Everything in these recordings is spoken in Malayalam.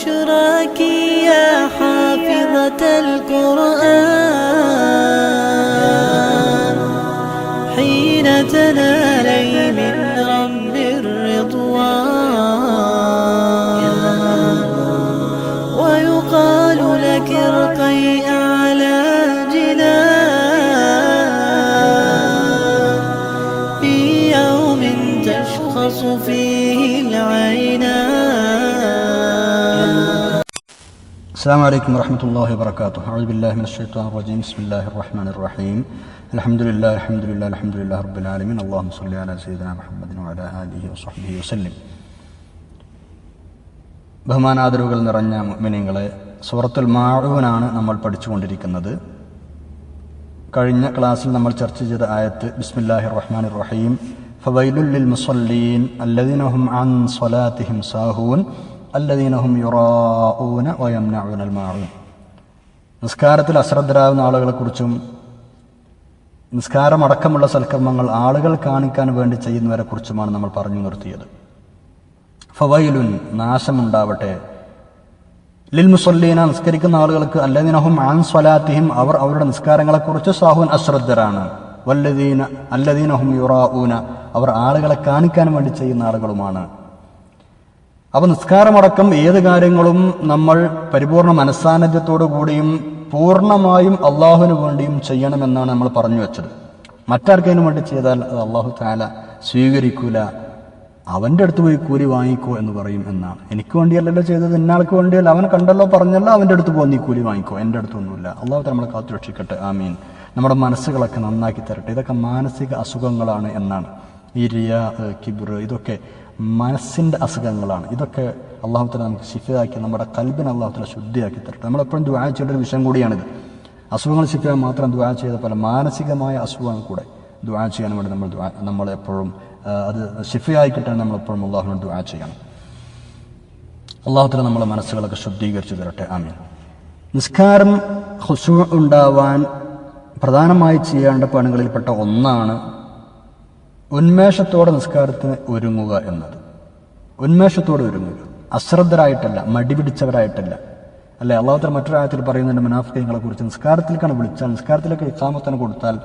بشراك يا حافظة القرآن. السلام عليكم ورحمة الله وبركاته أعوذ بالله من الشيطان الرجيم بسم الله الرحمن الرحيم الحمد لله الحمد لله الحمد لله رب العالمين اللهم صل على سيدنا محمد وعلى آله وصحبه وسلم ബഹുമാനാദരവുകൾ നിറഞ്ഞ മുഅ്മിനീങ്ങളെ സൂറത്തുൽ മാഊനാണ് നമ്മൾ പഠിച്ചുകൊണ്ടിരിക്കുന്നത് കഴിഞ്ഞ ക്ലാസ്സിൽ നമ്മൾ ചർച്ച ചെയ്ത ആയത്ത് ബിസ്മില്ലാഹി റഹ്മാൻ റഹീം ഫവൈലുൽ ലിൽ മുസല്ലീൻ അല്ലദീനഹും അൻ സ്വലാത്തിഹിം സാഹൂൻ അല്ലദീനഹും യുറാഊന വയംനഊനൽ മാഊൻ നിസ്കാരത്തിൽ അശ്രദ്ധരാകുന്ന ആളുകളെക്കുറിച്ചും നിസ്കാരമടക്കമുള്ള സൽക്കർമ്മങ്ങൾ ആളുകൾ കാണിക്കാൻ വേണ്ടി ചെയ്യുന്നവരെ കുറിച്ചുമാണ് നമ്മൾ പറഞ്ഞു നിർത്തിയത്. ഫവൈലുൻ നാശമുണ്ടാവട്ടെ. ലിൽ മുസല്ലീന നിസ്കരിക്കുന്ന ആളുകൾക്ക് അല്ലദിനഹും ആൻ സ്വലാത്തിഹിം അവർ അവരുടെ നിസ്കാരങ്ങളെക്കുറിച്ച് സാഹുൻ അശ്രദ്ധരാണ്. വല്ലദീന അല്ലദീനഹും യുറാഊന അവർ ആളുകളെ കാണിക്കാൻ വേണ്ടി ചെയ്യുന്ന ആളുകളുമാണ്. അപ്പൊ നിസ്കാരമടക്കം ഏത് കാര്യങ്ങളും നമ്മൾ പരിപൂർണ മനസ്സാന്നിധ്യത്തോടു കൂടിയും പൂർണമായും അള്ളാഹുവിന് വേണ്ടിയും ചെയ്യണമെന്നാണ് നമ്മൾ പറഞ്ഞു വെച്ചത്. മറ്റാർക്കതിനു വേണ്ടി ചെയ്താൽ അത് അള്ളാഹു താല സ്വീകരിക്കൂല. അവന്റെ അടുത്ത് പോയി കൂലി വാങ്ങിക്കോ എന്ന് പറയും എന്നാണ്. എനിക്ക് വേണ്ടിയല്ലല്ലോ ചെയ്തത് ഇന്നാൾക്ക് വേണ്ടിയല്ല. അവൻ കണ്ടല്ലോ പറഞ്ഞല്ലോ അവന്റെ അടുത്ത് പോകുന്ന ഈ കൂലി വാങ്ങിക്കോ. എന്റെ അടുത്തൊന്നുമില്ല. അള്ളാഹു നമ്മളെ കാത്തു രക്ഷിക്കട്ടെ. ആമീൻ. നമ്മുടെ മനസ്സുകളൊക്കെ നന്നാക്കി തരട്ടെ. ഇതൊക്കെ മാനസിക അസുഖങ്ങളാണ് എന്നാണ്. ഈ റിയ കിബിർ ഇതൊക്കെ മനസ്സിന്റെ അസുഖങ്ങളാണ്. ഇതൊക്കെ അള്ളാഹുത്തല നമുക്ക് ശിഫയാക്കി നമ്മുടെ കൽബിനെ അള്ളാഹുത്തല ശുദ്ധിയാക്കി തരട്ടെ. നമ്മളെപ്പോഴും ദ്വാ ചെയ്യേണ്ട ഒരു വിഷയം കൂടിയാണിത്. അസുഖങ്ങൾ ശിഫയാൻ മാത്രം ദ്വാ ചെയ്ത പോലെ മാനസികമായ അസുഖങ്ങൾ കൂടെ ദ്വാ ചെയ്യാൻ വേണ്ടി നമ്മൾ നമ്മളെപ്പോഴും അത് ശിഫയായി കിട്ടാൻ നമ്മൾ എപ്പോഴും അള്ളാഹുവിനോട് ദ്വാ ചെയ്യണം. അള്ളാഹുത്തല നമ്മളെ മനസ്സുകളൊക്കെ ശുദ്ധീകരിച്ചു തരട്ടെ. ആമീൻ. നിസ്കാരം ഹുസു ഉണ്ടാവാൻ പ്രധാനമായി ചെയ്യേണ്ട പണികളിൽപ്പെട്ട ഒന്നാണ് ഉന്മേഷത്തോടെ നിസ്കാരത്തിന് ഒരുങ്ങുക എന്നത്. ഉന്മേഷത്തോടെ ഒരുങ്ങുക. അശ്രദ്ധരായിട്ടല്ല മടി പിടിച്ചവരായിട്ടല്ല അല്ലെ അള്ളാഹുത്തല മറ്റൊരാഴത്തിൽ പറയുന്നുണ്ട് മുനാഫിക്കങ്ങളെ കുറിച്ച് നിസ്കാരത്തിലേക്കാണ് വിളിച്ചാൽ നിസ്കാരത്തിലേക്ക് ഇക്കാമത്തിന് കൊടുത്താൽ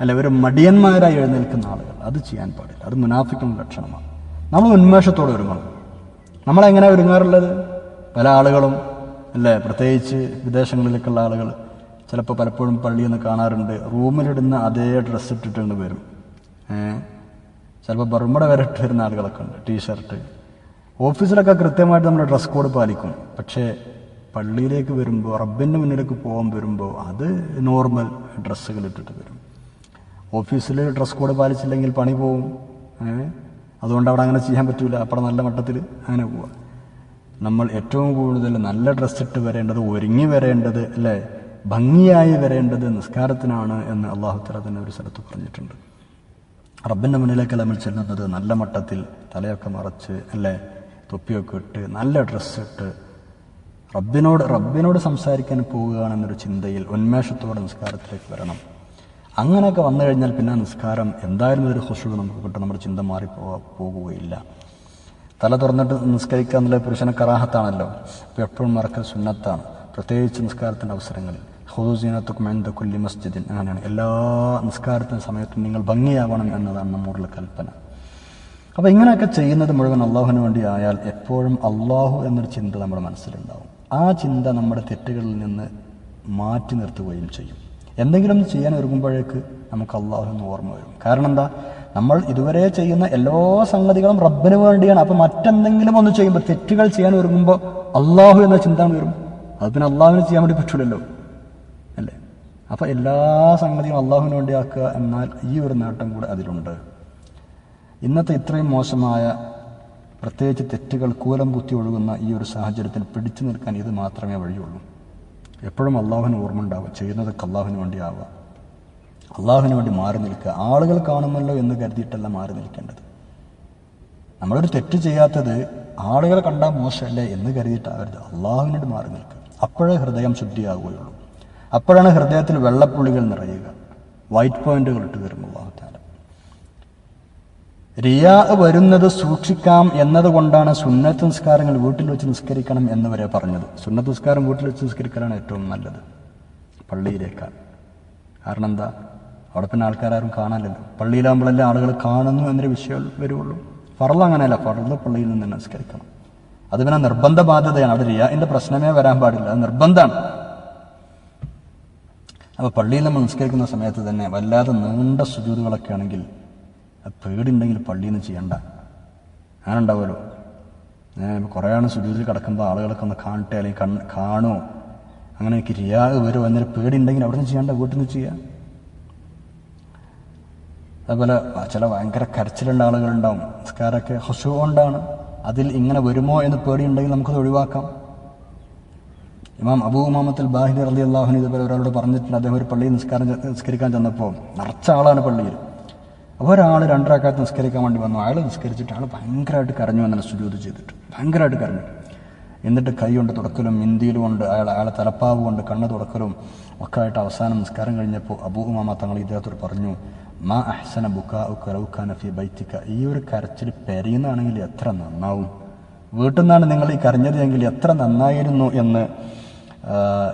അല്ലെ? ഒരു മടിയന്മാരായി എഴുന്നേൽക്കുന്ന ആളുകൾ. അത് ചെയ്യാൻ പാടില്ല. അത് മുനാഫിക്കുന്ന ലക്ഷണമാണ്. നമ്മൾ ഉന്മേഷത്തോടെ ഒരുങ്ങണം. നമ്മളെങ്ങനെ ഒരുങ്ങാറുള്ളത്? പല ആളുകളും അല്ലേ? പ്രത്യേകിച്ച് വിദേശങ്ങളിലേക്കുള്ള ആളുകൾ ചിലപ്പോൾ പലപ്പോഴും പള്ളിയിൽ നിന്ന് കാണാറുണ്ട്. റൂമിലിടുന്ന അതേ ഡ്രസ്സ് ഇട്ടിട്ടുണ്ട് വരും. ചിലപ്പോൾ ബർമ്മട വരെ ഇട്ട് വരുന്ന ആളുകളൊക്കെ ഉണ്ട് ടീഷർട്ട് ഓഫീസിലൊക്കെ കൃത്യമായിട്ട് നമ്മൾ ഡ്രസ് കോഡ് പാലിക്കും. പക്ഷേ പള്ളിയിലേക്ക് വരുമ്പോൾ റബ്ബിന്റെ മുന്നിലേക്ക് പോകാൻ വരുമ്പോൾ അത് നോർമൽ ഡ്രസ്സുകൾ ഇട്ടിട്ട് വരും. ഓഫീസിൽ ഡ്രസ് കോഡ് പാലിച്ചില്ലെങ്കിൽ പണി പോവും. അതുകൊണ്ട് അവിടെ അങ്ങനെ ചെയ്യാൻ പറ്റില്ല അപ്പോൾ നല്ല മട്ടത്തിൽ അങ്ങനെ പോവാം. നമ്മൾ ഏറ്റവും കൂടുതൽ നല്ല ഡ്രസ്സ് ഇട്ട് വരേണ്ടത് ഒരുങ്ങി വരേണ്ടത് അല്ലേ? ഭംഗിയായി വരേണ്ടത് നിസ്കാരത്തിനാണ് എന്ന് അള്ളാഹുത്തല തല തന്നെ ഒരു സ്ഥലത്ത് പറഞ്ഞിട്ടുണ്ട്. റബ്ബിന്റെ മുന്നിലേക്ക് നമ്മൾ ചെല്ലുന്നത്? നല്ല മട്ടത്തിൽ തലയൊക്കെ മറച്ച് അല്ലേ? തൊപ്പിയൊക്കെ ഇട്ട് നല്ല ഡ്രസ്സ് ഇട്ട് റബ്ബിനോട് റബ്ബിനോട് സംസാരിക്കാൻ പോവുകയാണെന്നൊരു ചിന്തയിൽ ഉന്മേഷത്തോടെ നിസ്കാരത്തിലേക്ക് വരണം. അങ്ങനെയൊക്കെ വന്നു കഴിഞ്ഞാൽ പിന്നെ നിസ്കാരം എന്തായാലും ഒരു ഹുഷു നമുക്ക് കിട്ടും. നമ്മുടെ ചിന്ത മാറി പോകുകയില്ല. തല തുറന്നിട്ട് നിസ്കരിക്കുക എന്നുള്ള പുരുഷന് കറാഹത്താണല്ലോ. അപ്പോൾ എപ്പോഴും മറക്കൽ സുന്നത്താണ്. പ്രത്യേകിച്ച് നിസ്കാരത്തിന്റെ അവസരങ്ങളിൽ. ഹുദൂസീനത്തുക്കും എന്ത കുല്ലി മസ്ജിദിൻ അങ്ങനെയാണ്. എല്ലാ നിസ്കാരത്തിന്റെ സമയത്തും നിങ്ങൾ ഭംഗിയാവണം എന്നതാണ് നമ്മോടുള്ള കൽപ്പന. അപ്പോൾ ഇങ്ങനെയൊക്കെ ചെയ്യുന്നത് മുഴുവൻ അള്ളാഹുവിന് വേണ്ടി ആയാൽ എപ്പോഴും അള്ളാഹു എന്നൊരു ചിന്ത നമ്മുടെ മനസ്സിലുണ്ടാവും. ആ ചിന്ത നമ്മുടെ തെറ്റുകളിൽ നിന്ന് മാറ്റി നിർത്തുകയും ചെയ്യും. എന്തെങ്കിലും ചെയ്യാൻ ഒരുങ്ങുമ്പോഴേക്ക് നമുക്ക് അള്ളാഹു എന്ന് ഓർമ്മ വരും. കാരണം എന്താ? നമ്മൾ ഇതുവരെ ചെയ്യുന്ന എല്ലാ സംഗതികളും റബ്ബിന് വേണ്ടിയാണ്. അപ്പം മറ്റെന്തെങ്കിലും ഒന്ന് ചെയ്യുമ്പോൾ തെറ്റുകൾ ചെയ്യാൻ ഒരുങ്ങുമ്പോൾ അള്ളാഹു എന്ന ചിന്ത വരും. അത് പിന്നെ അള്ളാഹുവിന് ചെയ്യാൻ വേണ്ടി പറ്റൂലല്ലോ. അപ്പം എല്ലാ സംഗതിയും അള്ളാഹുവിന് വേണ്ടി ആക്കുക എന്നാൽ ഈ ഒരു നേട്ടം കൂടെ അതിലുണ്ട്. ഇന്നത്തെ ഇത്രയും മോശമായ പ്രത്യേകിച്ച് തെറ്റുകൾ കൂലം കുത്തി ഒഴുകുന്ന ഈ ഒരു സാഹചര്യത്തിൽ പിടിച്ചു നിൽക്കാൻ ഇത് മാത്രമേ വഴിയുള്ളൂ. എപ്പോഴും അള്ളാഹുവിന് ഓർമ്മ ഉണ്ടാവുക ചെയ്യുന്നതൊക്കെ അള്ളാഹുവിന് വേണ്ടി ആവുക അള്ളാഹുവിന് വേണ്ടി മാറി നിൽക്കുക. ആളുകൾ കാണുമല്ലോ എന്ന് കരുതിയിട്ടല്ല മാറി നിൽക്കേണ്ടത്. നമ്മളൊരു തെറ്റ് ചെയ്യാത്തത് ആളുകൾ കണ്ടാൽ മോശമല്ലേ എന്ന് കരുതിയിട്ടാവരുത്. അള്ളാഹുവിനോട് മാറി നിൽക്കുക. അപ്പോഴേ ഹൃദയം ശുദ്ധിയാകുകയുള്ളൂ അപ്പോഴാണ് ഹൃദയത്തിൽ വെള്ളപ്പുള്ളികൾ നിറയുക. വൈറ്റ് പോയിന്റുകൾ ഇട്ട് തരുമ്പോൾ അള്ളാഹു താല റിയാ വരുന്നത് സൂക്ഷിക്കാം എന്നതുകൊണ്ടാണ് സുന്നത്ത് നിസ്കാരങ്ങൾ വീട്ടിൽ വെച്ച് നിസ്കരിക്കണം എന്ന് വരെ പറഞ്ഞത്. സുന്നത്ത് നിസ്കാരം വീട്ടിൽ വെച്ച് നിസ്കരിക്കലാണ് ഏറ്റവും നല്ലത്. പള്ളിയിലേക്കാൾ കാരണം എന്താ? അവിടെ പിന്നെ ആൾക്കാരും കാണാനല്ലോ പള്ളിയിലാകുമ്പോഴല്ലേ ആളുകൾ കാണുന്നു എന്നൊരു വിഷയം വരുള്ളൂ ഫറൽ അങ്ങനെയല്ല. ഫറൽ പള്ളിയിൽ നിന്ന് നിസ്കരിക്കണം. അത് പിന്നെ നിർബന്ധ ബാധ്യതയാണ് അവിടെ റിയാന്റെ പ്രശ്നമേ വരാൻ പാടില്ല. അത് നിർബന്ധമാണ്. അപ്പോൾ പള്ളിയിൽ നമ്മൾ നിസ്കരിക്കുന്ന സമയത്ത് തന്നെ വല്ലാതെ നീണ്ട സുജൂതുകളൊക്കെ ആണെങ്കിൽ അത് പേടിയുണ്ടെങ്കിൽ പള്ളിയിൽ നിന്ന് ചെയ്യണ്ട. അങ്ങനെ ഉണ്ടാവുമല്ലോ കുറേ ആണ് സുജൂതിൽ കിടക്കുമ്പോൾ ആളുകളൊക്കെ ഒന്ന് കാണട്ടെ അല്ലെങ്കിൽ കണ്? കാണുമോ അങ്ങനെ എനിക്ക് റിയാ വരുമോ എന്നൊരു പേടിയുണ്ടെങ്കിൽ അവിടെ നിന്ന് ചെയ്യണ്ട വീട്ടിൽ നിന്ന് ചെയ്യാം. അതുപോലെ ചില ഭയങ്കര കരച്ചിലുള്ള ആളുകളുണ്ടാവും. നിസ്കാരമൊക്കെ ഹുഷു അതിൽ ഇങ്ങനെ വരുമോ എന്ന് പേടിയുണ്ടെങ്കിൽ നമുക്കത് ഒഴിവാക്കാം. ഇമാം അബൂ ഉമാമത്തിൽ ബാഹിദ് അലി അള്ളാഹുന് ഇതുപോലെ ഒരാളോട് പറഞ്ഞിട്ടുണ്ട്. അദ്ദേഹം ഒരു പള്ളിയിൽ നിസ്കാരം നിസ്കരിക്കാൻ ചെന്നപ്പോൾ നിറച്ച ആളാണ് പള്ളിയിൽ. അപ്പോൾ ഒരാൾ രണ്ടരക്കാലത്ത് നിസ്കരിക്കാൻ വേണ്ടി വന്നു. അയാൾ നിസ്കരിച്ചിട്ട് അയാൾ ഭയങ്കരമായിട്ട് കരഞ്ഞു എന്നാണ് സുജൂത് ചെയ്തിട്ട്. ഭയങ്കരമായിട്ട് കരഞ്ഞു. എന്നിട്ട് കൈ കൊണ്ട് തുടക്കലും ഇന്ത്യയിലും കൊണ്ട് അയാൾ അയാളെ തലപ്പാവ് കൊണ്ട് കണ്ണ് തുടക്കലും ഒക്കെ ആയിട്ട് അവസാനം നിസ്കാരം കഴിഞ്ഞപ്പോൾ അബൂ ഉമാമ തങ്ങൾ ഇദ്ദേഹത്തോട് പറഞ്ഞു മാ അഹ്സന ബുക്കാ കറൗഖാന ഫി ബൈത്തിക്ക ഈ ഒരു കരച്ചിൽ പെരയുന്നാണെങ്കിൽ എത്ര നന്നാവും. വീട്ടിൽ നിന്നാണ് നിങ്ങൾ ഈ കരഞ്ഞത് എങ്കിൽ എത്ര നന്നായിരുന്നു എന്ന്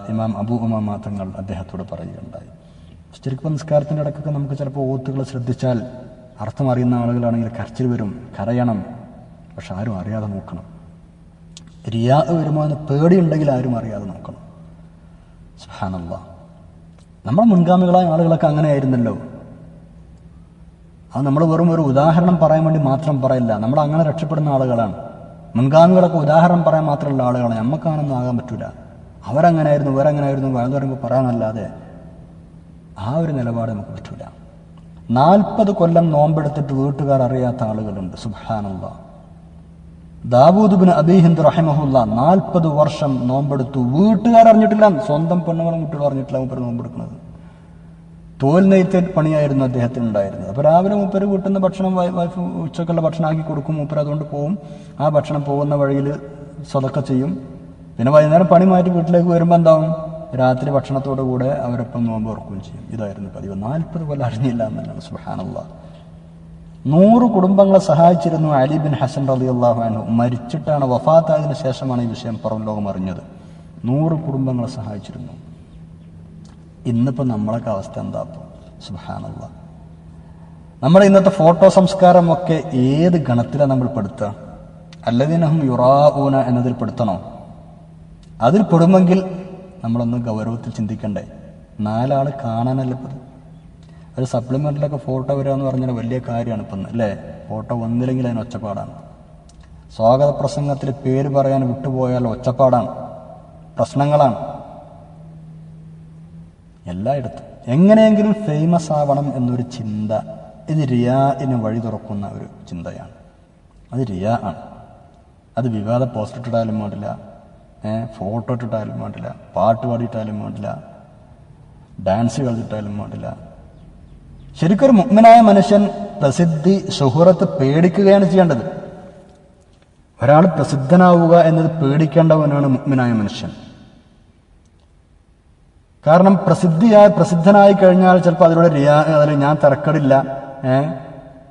ഇമാം അബൂ ഉമാമ തങ്ങൾ അദ്ദേഹത്തോട് പറയുകയുണ്ടായി. ശരിക്കും നിസ്കാരത്തിന്റെ ഇടയ്ക്കൊക്കെ നമുക്ക് ചിലപ്പോൾ ഓത്തുകൾ ശ്രദ്ധിച്ചാൽ അർത്ഥം അറിയുന്ന ആളുകളാണെങ്കിൽ കരച്ചിൽ വരും കരയണം. പക്ഷെ ആരും അറിയാതെ നോക്കണം. റിയാ വരുമോ എന്ന് പേടിയുണ്ടെങ്കിൽ ആരും അറിയാതെ നോക്കണം. സുഹാനല്ല നമ്മുടെ മുൻഗാമികളായ ആളുകളൊക്കെ അങ്ങനെയായിരുന്നല്ലോ. അത് നമ്മൾ വെറും ഒരു ഉദാഹരണം പറയാൻ വേണ്ടി മാത്രം പറയില്ല. നമ്മൾ അങ്ങനെ രക്ഷപ്പെടുന്ന ആളുകളാണ്. മുൻഗാമികളൊക്കെ ഉദാഹരണം പറയാൻ മാത്രമുള്ള ആളുകളാണ്. നമുക്കാണെന്നും ആകാൻ പറ്റൂല. അവരങ്ങനായിരുന്നു വേറെ പറയുമ്പോൾ പറയാനല്ലാതെ ആ ഒരു നിലപാട് നമുക്ക് പറ്റില്ല നാൽപ്പത് കൊല്ലം നോമ്പെടുത്തിട്ട് വീട്ടുകാർ അറിയാത്ത ആളുകളുണ്ട് സുബാനുള്ള ദാവൂദ് ബിൻ അബീഹിന്ദ് റഹിമഹുല്ല നാൽപ്പത് വർഷം നോമ്പെടുത്തു. വീട്ടുകാർ അറിഞ്ഞിട്ടില്ല സ്വന്തം പെണ്ണുങ്ങളും കുട്ടികളും അറിഞ്ഞിട്ടില്ല മൂപ്പര് നോമ്പെടുക്കുന്നത്. തോൽ നെയ്ത്ത് പണിയായിരുന്നു അദ്ദേഹത്തിന് ഉണ്ടായിരുന്നത്. അപ്പോൾ രാവിലെ മൂപ്പര് വീട്ടിൽ നിന്ന് ഭക്ഷണം വൈഫ് ഉച്ചക്കുള്ള ഭക്ഷണം ആക്കി കൊടുക്കും മൂപ്പര് അതുകൊണ്ട് പോവും. ആ ഭക്ഷണം പോകുന്ന വഴിയിൽ സ്വതക്ക ചെയ്യും. പിന്നെ വൈകുന്നേരം പണി മാറ്റി വീട്ടിലേക്ക് വരുമ്പോൾ എന്താവും? രാത്രി ഭക്ഷണത്തോടു കൂടെ അവരൊപ്പം നോമ്പ് ഓർക്കുകയും ചെയ്യും. ഇതായിരുന്നു പതിവ്. നാൽപ്പത് കൊല്ലം അറിഞ്ഞില്ല എന്നല്ല സുഹാനുള്ള നൂറ് കുടുംബങ്ങളെ സഹായിച്ചിരുന്നു അലി ബിൻ ഹസൻ റലി അള്ളാഹു മരിച്ചിട്ടാണ് വഫാത്തായതിന് ശേഷമാണ് ഈ വിഷയം പുറം ലോകം അറിഞ്ഞത്. നൂറ് കുടുംബങ്ങളെ സഹായിച്ചിരുന്നു. ഇന്നിപ്പോൾ നമ്മളൊക്കെ അവസ്ഥ എന്താ അപ്പോൾ സുഹാനുള്ള നമ്മുടെ ഇന്നത്തെ ഫോട്ടോ സംസ്കാരമൊക്കെ ഏത് ഗണത്തിലാണ് നമ്മൾ പെടുത്തുക അല്ലതിനഹം യുറാഊന എന്നതിൽ പെടുത്തണോ? അതിൽ പെടുമെങ്കിൽ നമ്മളൊന്ന് ഗൗരവത്തിൽ ചിന്തിക്കണ്ടേ. നാലാൾ കാണാനല്ല ഇപ്പം ഒരു സപ്ലിമെന്റിലൊക്കെ ഫോട്ടോ വരിക എന്ന് പറഞ്ഞാൽ വലിയ കാര്യമാണ് ഇപ്പം അല്ലേ? ഫോട്ടോ വന്നില്ലെങ്കിൽ അതിന് ഒച്ചപ്പാടാണ്. സ്വാഗത പ്രസംഗത്തിൽ പേര് പറയാൻ വിട്ടുപോയാൽ ഒച്ചപ്പാടാണ്. പ്രശ്നങ്ങളാണ്. എല്ലായിടത്തും. എങ്ങനെയെങ്കിലും ഫേമസ് ആവണം എന്നൊരു ചിന്ത. ഇത് റിയാന് വഴി തുറക്കുന്ന ഒരു ചിന്തയാണ്. അത് റിയാ ആണ്. അത് വിവാദ പോസ്റ്റ് ഇട്ടിട്ടാലും വേണ്ടില്ല. ഏഹ് ഫോട്ടോ ഇട്ടിട്ടാലും വേണ്ടില്ല പാട്ട് പാടിയിട്ടാലും വേണ്ടില്ല ഡാൻസ് കളിച്ചിട്ടാലും വേണ്ടില്ല ശരിക്കൊരു മുഗ്മനായ മനുഷ്യൻ പ്രസിദ്ധി സുഹൃത്ത് പേടിക്കുകയാണ് ചെയ്യേണ്ടത്. ഒരാൾ പ്രസിദ്ധനാവുക എന്നത് പേടിക്കേണ്ടവനാണ് മുഗ്മനായ മനുഷ്യൻ. കാരണം പ്രസിദ്ധിയായി പ്രസിദ്ധനായി കഴിഞ്ഞാൽ ചിലപ്പോൾ അതിലൂടെ റിയാ അതിൽ ഞാൻ തിരക്കടില്ല.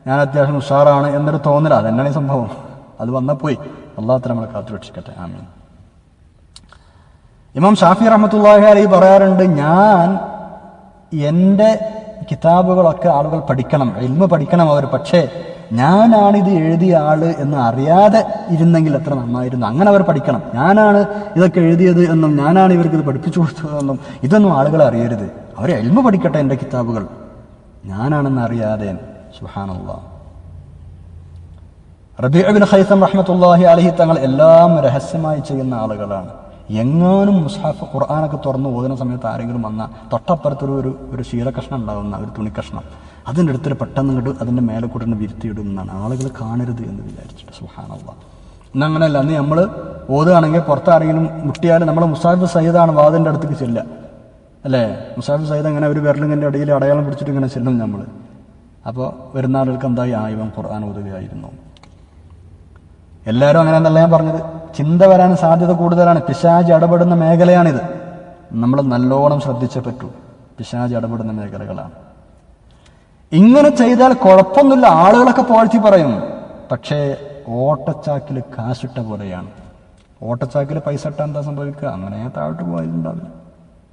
ഞാൻ അത്യാവശ്യം ഉഷാറാണ് എന്നൊരു തോന്നല അതെന്നാണ് ഈ സംഭവം? അത് വന്നാൽ പോയി. അള്ളാഹത്ര നമ്മളെ കാത്തു രക്ഷിക്കട്ടെ ആമീൻ. ഇമാം ഷാഫി റഹ്മത്തുള്ളാഹി അലി പറയാറുണ്ട് ഞാൻ എന്റെ കിതാബുകളൊക്കെ ആളുകൾ പഠിക്കണം ഇൽമ പഠിക്കണം അവർ പക്ഷേ ഞാനാണ് ഇത് എഴുതിയ ആൾ എന്ന് അറിയാതെ ഇരുന്നെങ്കിൽ എത്ര നന്നായിരുന്നു. അങ്ങനെ അവർ പഠിക്കണം. ഞാനാണ് ഇതൊക്കെ എഴുതിയത് എന്നും ഞാനാണ് ഇവർക്ക് ഇത് പഠിപ്പിച്ചു കൊടുത്തതെന്നും ഇതൊന്നും ആളുകൾ അറിയരുത്. അവർ എൽമ പഠിക്കട്ടെ എന്റെ കിതാബുകൾ. ഞാനാണെന്ന് അറിയാതെ സുഹാനുള്ള റബിഅബിൻ ഹൈസം റഹ്മത്തുള്ളാഹി അലഹി തങ്ങൾ എല്ലാം രഹസ്യമായി ചെയ്യുന്ന ആളുകളാണ്. എങ്ങാനും മുസാഫ് ഖുർആാനൊക്കെ തുറന്ന് ഓതുന്ന സമയത്ത് ആരെങ്കിലും വന്ന തൊട്ടപ്പുറത്തൊരു ഒരു ഒരു ശീലകഷ്ണം ഉണ്ടാകുന്ന ഒരു തുണിക്കഷ്ണം. അതിന്റെ അടുത്തൊരു പെട്ടെന്ന് കിട്ടും അതിന്റെ മേലെ കൂട്ടിന് വിരുത്തിയിടും എന്നാണ്. ആളുകൾ കാണരുത് എന്ന് വിചാരിച്ചിട്ട്. സുഹാനുള്ള എന്നാൽ അങ്ങനെയല്ല. അന്ന് നമ്മൾ ഓതുകയാണെങ്കിൽ പുറത്താരെങ്കിലും മുട്ടിയാൽ നമ്മൾ മുസാഫ് സയ്യിദാണ് വാതിന്റെ അടുത്തേക്ക് ചെല്ലുക. അല്ലേ? മുസാഫ് സയ്യിദ് അങ്ങനെ ഒരു വിരലിങ്ങനെ ഇടയിൽ അടയാളം പിടിച്ചിട്ട് ഇങ്ങനെ ചെല്ലും നമ്മൾ. അപ്പോൾ വരുന്ന ആളുകൾക്ക് എന്തായി? ആ ഖുർആൻ ഓതുകയായിരുന്നു. എല്ലാവരും അങ്ങനെ എന്നല്ല ഞാൻ പറഞ്ഞത്. ചിന്ത വരാൻ സാധ്യത കൂടുതലാണ്. പിശാജ് ഇടപെടുന്ന മേഖലയാണിത്. നമ്മൾ നല്ലോണം ശ്രദ്ധിച്ചേ പറ്റൂ. പിശാജ് ഇടപെടുന്ന മേഖലകളാണ്. ഇങ്ങനെ ചെയ്താൽ കുഴപ്പമൊന്നുമില്ല. ആളുകളൊക്കെ പാഴ്ത്തി പറയും. പക്ഷേ ഓട്ടച്ചാക്കിൽ കാശിട്ട പോലെയാണ്. ഓട്ടച്ചാക്കിൽ പൈസ ഇട്ടാൽ എന്താ സംഭവിക്കുക? അങ്ങനെ താഴോട്ട് പോയാലുണ്ടാവില്ല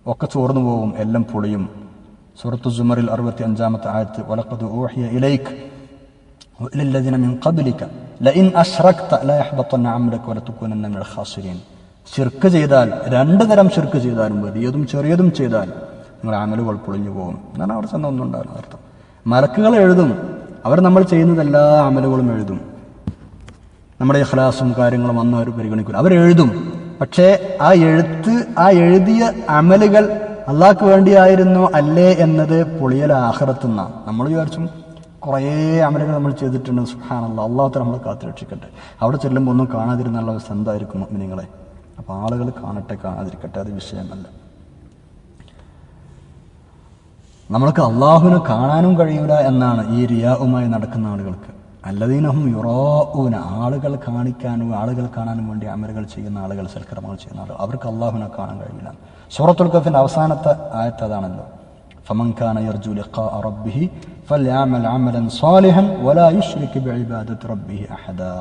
ഒക്കെ ചോർന്നു പോകും. എല്ലാം പൊളിയും. സൂറത്തു സുമറിൽ അറുപത്തി അഞ്ചാമത്തെ ആയത്ത് വലക്കത് ഊഹിയ ഇലൈക്ക് وإلى الذين من قبلك لئن أشركت لا يحبطن عملك ولتكونن من الخاسرين ശിർക്ക് ചെയ്താൽ രണ്ട് തരം ശിർക്ക് ചെയ്താലും വലിയതും ചെറിയതും ചെയ്താൽ നിങ്ങളുടെ അമലുകൾ പൊളിഞ്ഞു പോകും എന്നാണ് അവിടെ ചെന്ന ഒന്നും ഉണ്ടാവില്ല അർത്ഥം മലക്കുകൾ എഴുതും അവർ നമ്മൾ ചെയ്യുന്നത് എല്ലാ അമലുകളും എഴുതും നമ്മുടെ ഇഖ്ലാസും കാര്യങ്ങളും അന്ന് അവർ പരിഗണിക്കില്ല അവർ എഴുതും പക്ഷേ ആ എഴുത്ത് ആ എഴുതിയ അമലുകൾ അള്ളാഹ്ക്ക് വേണ്ടിയായിരുന്നോ അല്ലേ എന്നത് പൊളിയൽ ആഹ്റത്തുന്ന നമ്മൾ വിചാരിച്ചും കുറേ അമലുകൾ നമ്മൾ ചെയ്തിട്ടുണ്ട് സുഹാനല്ല അള്ളാഹത്തെ നമ്മൾ കാത്തുരക്ഷിക്കട്ടെ. അവിടെ ചെല്ലുമ്പോൾ ഒന്നും കാണാതിരുന്നുള്ള അവസ്ഥ എന്തായിരിക്കും നിങ്ങളെ അപ്പോൾ ആളുകൾ കാണട്ടെ കാണാതിരിക്കട്ടെ അത് വിഷയമല്ല. നമ്മൾക്ക് അള്ളാഹുവിനെ കാണാനും കഴിയൂല എന്നാണ് ഈ റിയാവുമായി നടക്കുന്ന ആളുകൾക്ക്. അല്ലതീനഹും യുറോഊന ആളുകൾ കാണിക്കാനും ആളുകൾ കാണാനും വേണ്ടി അമലുകൾ ചെയ്യുന്ന ആളുകൾ സൽക്കർമ്മങ്ങൾ ചെയ്യുന്ന ആളുകൾ. അവർക്ക് അള്ളാഹുവിനെ കാണാൻ കഴിയില്ല. സൂറത്തുൽ കഫിന്റെ അവസാനത്തെ ആയത്ത് അതാണല്ലോ. فمن كان يرجو لقاء ربه فليعمل عملا صالحا ولا يشرك بعبادة ربه أحدا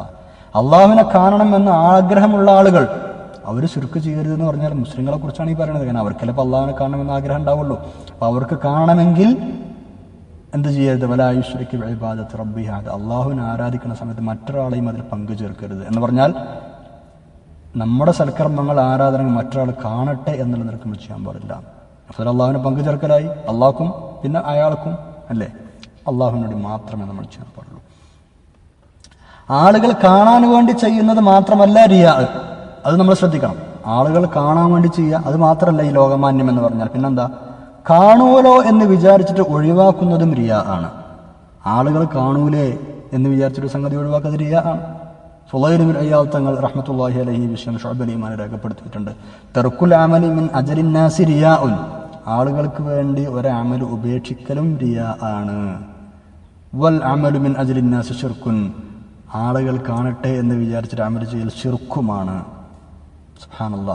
അള്ളാഹുവിനെ കാണണമെന്ന് ആഗ്രഹമുള്ള ആളുകൾ അവർ ചുരുക്ക് ചെയ്യരുത് എന്ന് പറഞ്ഞാൽ മുസ്ലിങ്ങളെ കുറിച്ചാണ് ഈ പറയുന്നത് കാരണം അവർക്ക് ചിലപ്പോൾ അള്ളാഹുവിനെ കാണണമെന്ന് ആഗ്രഹം ഉണ്ടാവുള്ളൂ അപ്പോൾ അവർക്ക് കാണണമെങ്കിൽ എന്ത് ചെയ്യരുത് വല ആയുഷ്വരയ്ക്ക് ഇബാദത്ത് റബ്ബി ഹാദ് അള്ളാഹുവിനെ ആരാധിക്കുന്ന സമയത്ത് മറ്റൊരാളെയും അതിൽ പങ്കു ചേർക്കരുത് എന്ന് പറഞ്ഞാൽ നമ്മുടെ സൽക്കർമ്മങ്ങൾ ആരാധനകൾ മറ്റൊരാൾ കാണട്ടെ എന്നുള്ള നിരക്ക് നമ്മൾ ചെയ്യാൻ പാടില്ല അപ്പോൾ അള്ളാഹുവിനെ പങ്കു ചേർക്കലായി അള്ളാഹ്ക്കും പിന്നെ അയാൾക്കും അല്ലേ? അള്ളാഹുവിനോട് മാത്രമേ നമ്മൾ ചെയ്യാൻ പാടുള്ളൂ ആളുകൾ കാണാൻ വേണ്ടി ചെയ്യുന്നത് മാത്രമല്ല റിയാ. അത് നമ്മൾ ശ്രദ്ധിക്കണം. ആളുകൾ കാണാൻ വേണ്ടി ചെയ്യുക അത് മാത്രമല്ല ഈ ലോകമാന്യം എന്ന് പറഞ്ഞാൽ. പിന്നെന്താ? കാണുമല്ലോ എന്ന് വിചാരിച്ചിട്ട് ഒഴിവാക്കുന്നതും റിയ ആണ്. ആളുകൾ കാണൂലേ എന്ന് വിചാരിച്ചിട്ട് സംഗതി ഒഴിവാക്കുന്നത് റിയ ആണ്. സുലൈലിമിൻ അയ്യാൽ തങ്ങൾ റഹ്മത്തുള്ളാഹി അലഹി വിഷയം ഷോബ് അലിമാൻ രേഖപ്പെടുത്തിയിട്ടുണ്ട്. തെർക്കുൽ അമലി മിൻ അജലിന്നാസി റിയാ ഉൻ ആളുകൾക്ക് വേണ്ടി ഒരമൽ ഉപേക്ഷിക്കലും റിയ ആണ്. വൽ അമലു മിൻ അജലിന്നാസ് ഷിർക്കുൻ ആളുകൾ കാണട്ടെ എന്ന് വിചാരിച്ചിട്ട് അമൽ ചെയ്യൽ ഷിർക്കുമാണ്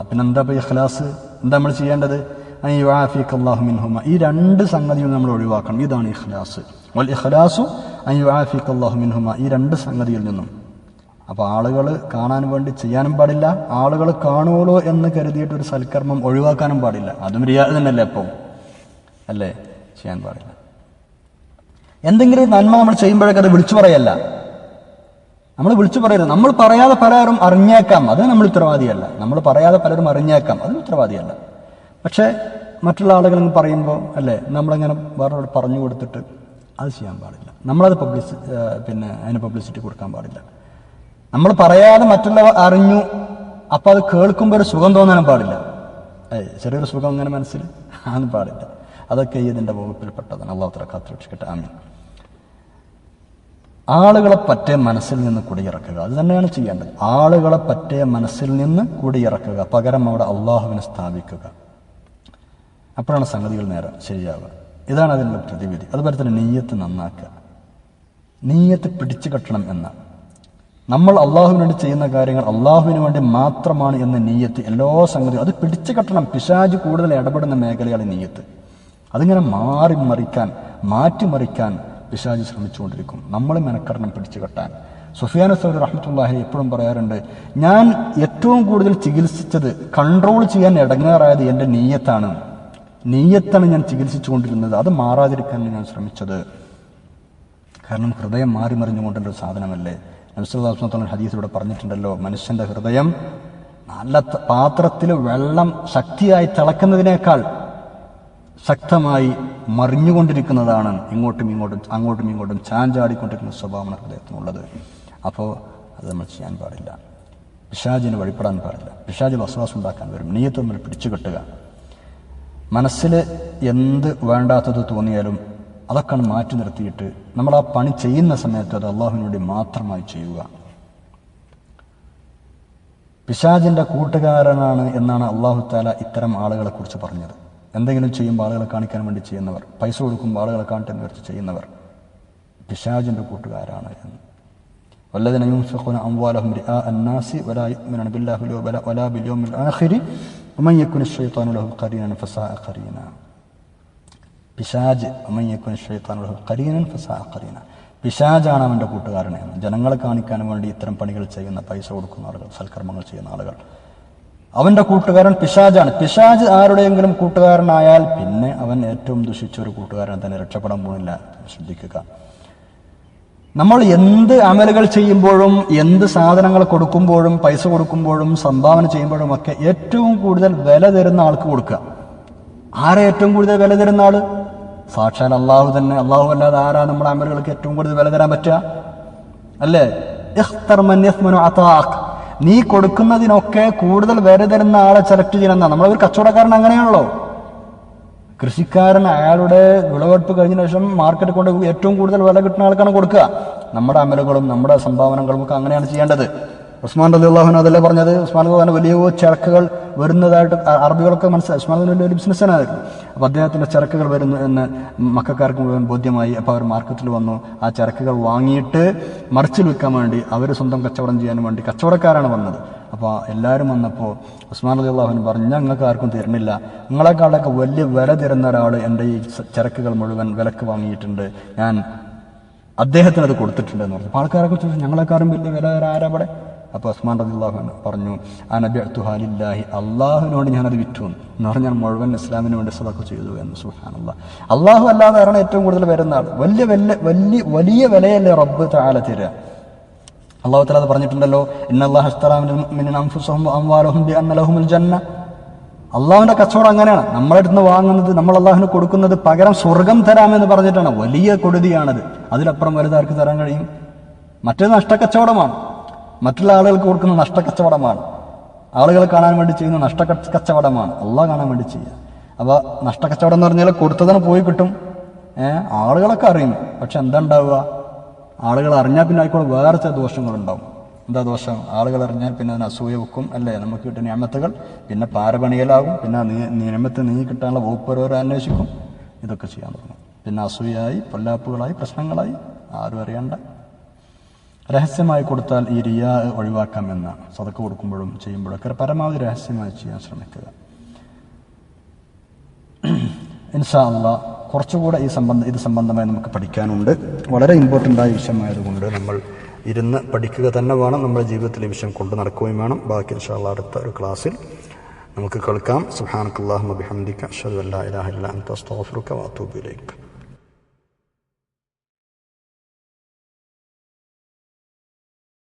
പിന്നെ എന്താ ഇപ്പൊ ഇഖ്ലാസ്? എന്താ നമ്മൾ ചെയ്യേണ്ടത്? അയ്യുആഫിഖ് മിൻഹുമ. ഈ രണ്ട് സംഗതിയും നമ്മൾ ഒഴിവാക്കണം. ഇതാണ് ഇഖ്ലാസ്. വൽ ഇഖ്ലാസു അയ്യുആഫിഖ് അല്ലാഹു മിൻഹുമ. ഈ രണ്ട് സംഗതിയിൽ നിന്നും. അപ്പോൾ ആളുകൾ കാണാൻ വേണ്ടി ചെയ്യാനും പാടില്ല. ആളുകൾ കാണുമല്ലോ എന്ന് കരുതിയിട്ട് ഒരു സൽക്കർമ്മം ഒഴിവാക്കാനും പാടില്ല. അതും റിയാ തന്നെയല്ലേ അപ്പോൾ അല്ലേ? ചെയ്യാൻ പാടില്ല. എന്തെങ്കിലും നന്മ നമ്മൾ ചെയ്യുമ്പോഴൊക്കെ അത് വിളിച്ചു പറയല്ല. നമ്മൾ വിളിച്ചു പറയരുത്. നമ്മൾ പറയാതെ പലരും അറിഞ്ഞേക്കാം. അത് നമ്മൾ ഉത്തരവാദിയല്ല. നമ്മൾ പറയാതെ പലരും അറിഞ്ഞേക്കാം. അത് ഉത്തരവാദിയല്ല. പക്ഷേ മറ്റുള്ള ആളുകൾ പറയുമ്പോൾ അല്ലേ നമ്മളിങ്ങനെ വേറെ പറഞ്ഞു കൊടുത്തിട്ട് അത് ചെയ്യാൻ പാടില്ല. നമ്മളത് പബ്ലിസി പിന്നെ അതിന് പബ്ലിസിറ്റി കൊടുക്കാൻ പാടില്ല. നമ്മൾ പറയാതെ മറ്റുള്ളവർ അറിഞ്ഞു അപ്പം അത് കേൾക്കുമ്പോൾ ഒരു സുഖം തോന്നാനും പാടില്ല. ചെറിയൊരു സുഖം അങ്ങനെ മനസ്സിൽ ആണെന്ന് പാടില്ല. അതൊക്കെ ഇതിന്റെ വകുപ്പിൽപ്പെട്ടതാണ്. കാത്തു കാത്തുരക്ഷിക്കട്ടെ. ആമീൻ. ആളുകളെ പറ്റേ മനസ്സിൽ നിന്ന് കുടിയിറക്കുക. അത് തന്നെയാണ് ചെയ്യേണ്ടത്. ആളുകളെ പറ്റേ മനസ്സിൽ നിന്ന് കുടിയിറക്കുക. പകരം അവിടെ അള്ളാഹുവിനെ സ്ഥാപിക്കുക. അപ്പോഴാണ് സംഗതികൾ നേരെ ശരിയാവുക. ഇതാണ് അതിന്റെ പ്രതിവിധി. അതുപോലെ തന്നെ നെയ്യത്ത് നന്നാക്കുക. നെയ്യത്ത് പിടിച്ചു കെട്ടണം എന്ന നമ്മൾ അള്ളാഹുവിന് വേണ്ടി ചെയ്യുന്ന കാര്യങ്ങൾ അള്ളാഹുവിന് വേണ്ടി മാത്രമാണ് എന്ന നീയത്ത് എല്ലാ സംഗതിയും അത് പിടിച്ചു കെട്ടണം. പിശാജ് കൂടുതൽ ഇടപെടുന്ന മേഖലയാണ് നീയത്ത്. അതിങ്ങനെ മാറി മറിക്കാൻ മാറ്റിമറിക്കാൻ പിശാജ് ശ്രമിച്ചുകൊണ്ടിരിക്കും. നമ്മൾ മെനക്കെട്ടണം പിടിച്ചു കെട്ടാൻ. സുഫിയാൻ സൗദി റഹ്മത്തുല്ലാഹി എപ്പോഴും പറയാറുണ്ട് ഞാൻ ഏറ്റവും കൂടുതൽ ചികിത്സിച്ചത് കൺട്രോൾ ചെയ്യാൻ ഇടങ്ങാറായത് എന്റെ നീയത്താണ്. നീയത്താണ് ഞാൻ ചികിത്സിച്ചുകൊണ്ടിരുന്നത്. അത് മാറാതിരിക്കാൻ ഞാൻ ശ്രമിച്ചത്. കാരണം ഹൃദയം മാറി മറിഞ്ഞുകൊണ്ടുള്ള ഒരു സാധനമല്ലേ? നബ്സുല്ലാസ്മത്തുള്ള ഹദീസ് ഇവിടെ പറഞ്ഞിട്ടുണ്ടല്ലോ മനുഷ്യന്റെ ഹൃദയം നല്ല പാത്രത്തിൽ വെള്ളം ശക്തിയായി തിളക്കുന്നതിനേക്കാൾ ശക്തമായി മറിഞ്ഞുകൊണ്ടിരിക്കുന്നതാണ് ഇങ്ങോട്ടും ഇങ്ങോട്ടും അങ്ങോട്ടും ഇങ്ങോട്ടും ചാഞ്ചാടിക്കൊണ്ടിരിക്കുന്ന സ്വഭാവമാണ് ഹൃദയത്തിനുള്ളത്. അപ്പോൾ അത് നമ്മൾ ചെയ്യാൻ പാടില്ല. പിശാജിന് വഴിപ്പെടാൻ പാടില്ല. പിശാജ് വസവാസം ഉണ്ടാക്കാൻ വരും. നീയത്ത് നമ്മൾ പിടിച്ചു കെട്ടുക മനസ്സിൽ എന്ത് വേണ്ടാത്തത് തോന്നിയാലും അതൊക്കെ മാറ്റി നിർത്തിയിട്ട് നമ്മൾ ആ പണി ചെയ്യുന്ന സമയത്ത് അത് അള്ളാഹുവിനോട് മാത്രമായി ചെയ്യുക. പിശാജിന്റെ കൂട്ടുകാരനാണ് എന്നാണ് അള്ളാഹു താല ഇത്തരം ആളുകളെ കുറിച്ച് പറഞ്ഞത്. എന്തെങ്കിലും ചെയ്യുമ്പോൾ ആളുകളെ കാണിക്കാൻ വേണ്ടി ചെയ്യുന്നവർ പൈസ കൊടുക്കുമ്പോൾ ആളുകളെ കാണിക്കാൻ വെച്ച് ചെയ്യുന്നവർ പിശാജിന്റെ കൂട്ടുകാരാണ് എന്ന്. വല്ലതിനും യൂംസഖുന അംവാലഹും വലാ ബില്ലാഹി വലാ ബിൽ ആഖിരി അശ്ശൈത്താനു ലഹു ഖരീനൻ പിശാജ് അമ്മയ്യക്കുൻ ഷെയ്ത്താനുള്ള കരീനൻ ഫസാ കരീന. പിശാജാണ് അവന്റെ കൂട്ടുകാരനെ. ജനങ്ങളെ കാണിക്കാൻ വേണ്ടി ഇത്തരം പണികൾ ചെയ്യുന്ന പൈസ കൊടുക്കുന്ന ആളുകൾ സൽക്കർമ്മങ്ങൾ ചെയ്യുന്ന ആളുകൾ. അവന്റെ കൂട്ടുകാരൻ പിശാജാണ്. പിശാജ് ആരുടെയെങ്കിലും കൂട്ടുകാരനായാൽ പിന്നെ അവൻ ഏറ്റവും ദുഷിച്ച ഒരു കൂട്ടുകാരൻ തന്നെ രക്ഷപ്പെടാൻ പോകുന്നില്ല ശ്രദ്ധിക്കുക. നമ്മൾ എന്ത് അമലുകൾ ചെയ്യുമ്പോഴും എന്ത് സാധനങ്ങൾ കൊടുക്കുമ്പോഴും പൈസ കൊടുക്കുമ്പോഴും സംഭാവന ചെയ്യുമ്പോഴും ഒക്കെ ഏറ്റവും കൂടുതൽ വില തരുന്ന ആൾക്ക് കൊടുക്കുക. ആരെ ഏറ്റവും കൂടുതൽ വില തരുന്ന ആൾ? സാക്ഷാൽ അള്ളാഹു തന്നെ അള്ളാഹു അല്ലാതെ ആരാ നമ്മുടെ അമലുകൾക്ക് ഏറ്റവും കൂടുതൽ വില തരാൻ പറ്റുക? അല്ലേ. നീ കൊടുക്കുന്നതിനൊക്കെ കൂടുതൽ വില തരുന്ന ആളെ സെലക്ട് ചെയ്യണം ഒരു കച്ചവടക്കാരൻ അങ്ങനെയാണല്ലോ. കൃഷിക്കാരൻ അയാളുടെ വിളവെടുപ്പ് കഴിഞ്ഞ ശേഷം മാർക്കറ്റിൽ കൊണ്ട് ഏറ്റവും കൂടുതൽ വില കിട്ടുന്ന ആൾക്കാണ് കൊടുക്കുക. നമ്മുടെ അമലുകളും നമ്മുടെ സംഭാവനകളും ഒക്കെ അങ്ങനെയാണ് ചെയ്യേണ്ടത്. ഉസ്മാൻ റലി അള്ളാഹു അതല്ലേ പറഞ്ഞത്? ഉസ്മാൻ അള്ളാഹുന് വലിയ ചരക്കുകൾ വരുന്നതായിട്ട് അറബികളൊക്കെ മനസ്സിലായി. ഉസ്മാൻ വലിയ വലിയൊരു ബിസിനസ്സായിരുന്നു അപ്പോൾ അദ്ദേഹത്തിന്റെ ചരക്കുകൾ വരുന്നു എന്ന് മക്കാർക്ക് മുഴുവൻ ബോധ്യമായി. അപ്പോൾ അവർ മാർക്കറ്റിൽ വന്നു. ആ ചരക്കുകൾ വാങ്ങിയിട്ട് മറിച്ചിൽ വിൽക്കാൻ വേണ്ടി അവർ സ്വന്തം കച്ചവടം ചെയ്യാൻ വേണ്ടി കച്ചവടക്കാരാണ് വന്നത്. അപ്പോൾ എല്ലാവരും വന്നപ്പോൾ ഉസ്മാൻ അലി അള്ളാഹുൻ പറഞ്ഞു ഞങ്ങൾക്ക് ആർക്കും തരുന്നില്ല. നിങ്ങളെക്കാളൊക്കെ വലിയ വില തരുന്ന ഒരാൾ എന്റെ ഈ ചരക്കുകൾ മുഴുവൻ വിലക്ക് വാങ്ങിയിട്ടുണ്ട്. ഞാൻ അദ്ദേഹത്തിന് അത് കൊടുത്തിട്ടുണ്ട് എന്ന് പറഞ്ഞു. അപ്പോൾ ആൾക്കാരൊക്കെ ചോദിച്ചു ഞങ്ങളെക്കാരും വലിയ വില തരാൻ ആരാ അപ്പോൾ ഉസ്മാൻ റബിള്ളാഹു പറഞ്ഞു ആ നബി അത്തുഹാലില്ലാഹി അള്ളാഹുവിനോട് ഞാനത് വിറ്റു എന്ന് പറഞ്ഞാൽ മുഴുവൻ ഇസ്ലാമിന് വേണ്ടി സദക്ക് ചെയ്തു എന്ന് സുഹാനുള്ള അള്ളാഹു അല്ലാതെ ആണ് ഏറ്റവും കൂടുതൽ വരുന്ന ആൾ വലിയ വലിയ വലിയ വലിയ വിലയല്ലേ റബ്ബ് താല തരിക അള്ളാഹു തല അത് പറഞ്ഞിട്ടുണ്ടല്ലോ ജന്ന. അള്ളാഹുവിന്റെ കച്ചവടം അങ്ങനെയാണ്. നമ്മളെ അടുത്ത് നിന്ന് വാങ്ങുന്നത് നമ്മൾ അള്ളാഹുവിന് കൊടുക്കുന്നത് പകരം സ്വർഗം തരാമെന്ന് പറഞ്ഞിട്ടാണ്. വലിയ കൊടുതിയാണത്. അതിലപ്പുറം വലുതാർക്ക് തരാൻ കഴിയും? മറ്റൊരു നഷ്ടക്കച്ചവടമാണ്. മറ്റുള്ള ആളുകൾക്ക് കൊടുക്കുന്ന നഷ്ടക്കച്ചവടമാണ് ആളുകൾ കാണാൻ വേണ്ടി ചെയ്യുന്ന നഷ്ട കച്ചവടമാണ്. അള്ളാഹ് കാണാൻ വേണ്ടി ചെയ്യുക. അപ്പോൾ നഷ്ടക്കച്ചവടം എന്ന് പറഞ്ഞാൽ കൊടുത്തതിന് പോയി കിട്ടും. ആളുകളൊക്കെ അറിയും. പക്ഷെ എന്താ ഉണ്ടാവുക ആളുകൾ അറിഞ്ഞാൽ പിന്നെ ആയിക്കോളും വേറെ ചില ദോഷങ്ങളുണ്ടാവും. എന്താ ദോഷം? ആളുകൾ അറിഞ്ഞാൽ പിന്നെ അതിന് അസൂയ വെക്കും അല്ലേ? നമുക്ക് കിട്ടുന്ന നിയമത്തുകൾ പിന്നെ പാരപണികളാകും പിന്നെ നിയമത്ത് നീ കിട്ടാനുള്ള വകുപ്പരോരെ അന്വേഷിക്കും. ഇതൊക്കെ ചെയ്യാൻ തുടങ്ങും. പിന്നെ അസൂയായി പൊല്ലാപ്പുകളായി പ്രശ്നങ്ങളായി ആരും അറിയണ്ട. രഹസ്യമായി കൊടുത്താൽ ഈ റിയാ ഒഴിവാക്കാമെന്ന് സതക്ക് കൊടുക്കുമ്പോഴും ചെയ്യുമ്പോഴൊക്കെ പരമാവധി രഹസ്യമായി ചെയ്യാൻ ശ്രമിക്കുക. ഇൻഷാ അല്ല കുറച്ചുകൂടെ ഈ സംബന്ധം ഇത് സംബന്ധമായി നമുക്ക് പഠിക്കാനുണ്ട്. വളരെ ഇമ്പോർട്ടന്റ് ആയ വിഷയമായതുകൊണ്ട് നമ്മൾ ഇരുന്ന് പഠിക്കുക തന്നെ വേണം. നമ്മുടെ ജീവിതത്തിൽ ഈ വിഷയം കൊണ്ടു നടക്കുകയും വേണം. ബാക്കി ഇൻഷാ അടുത്ത ഒരു ക്ലാസ്സിൽ നമുക്ക് കേൾക്കാം. സുഹാനക്കല്ലാഹു ബിഹംദിക അഷ്ഹദു അല്ലാ ഇലാഹ ഇല്ല അൻത അസ്തഗ്ഫിറുക വഅതൂബു ഇലൈക്.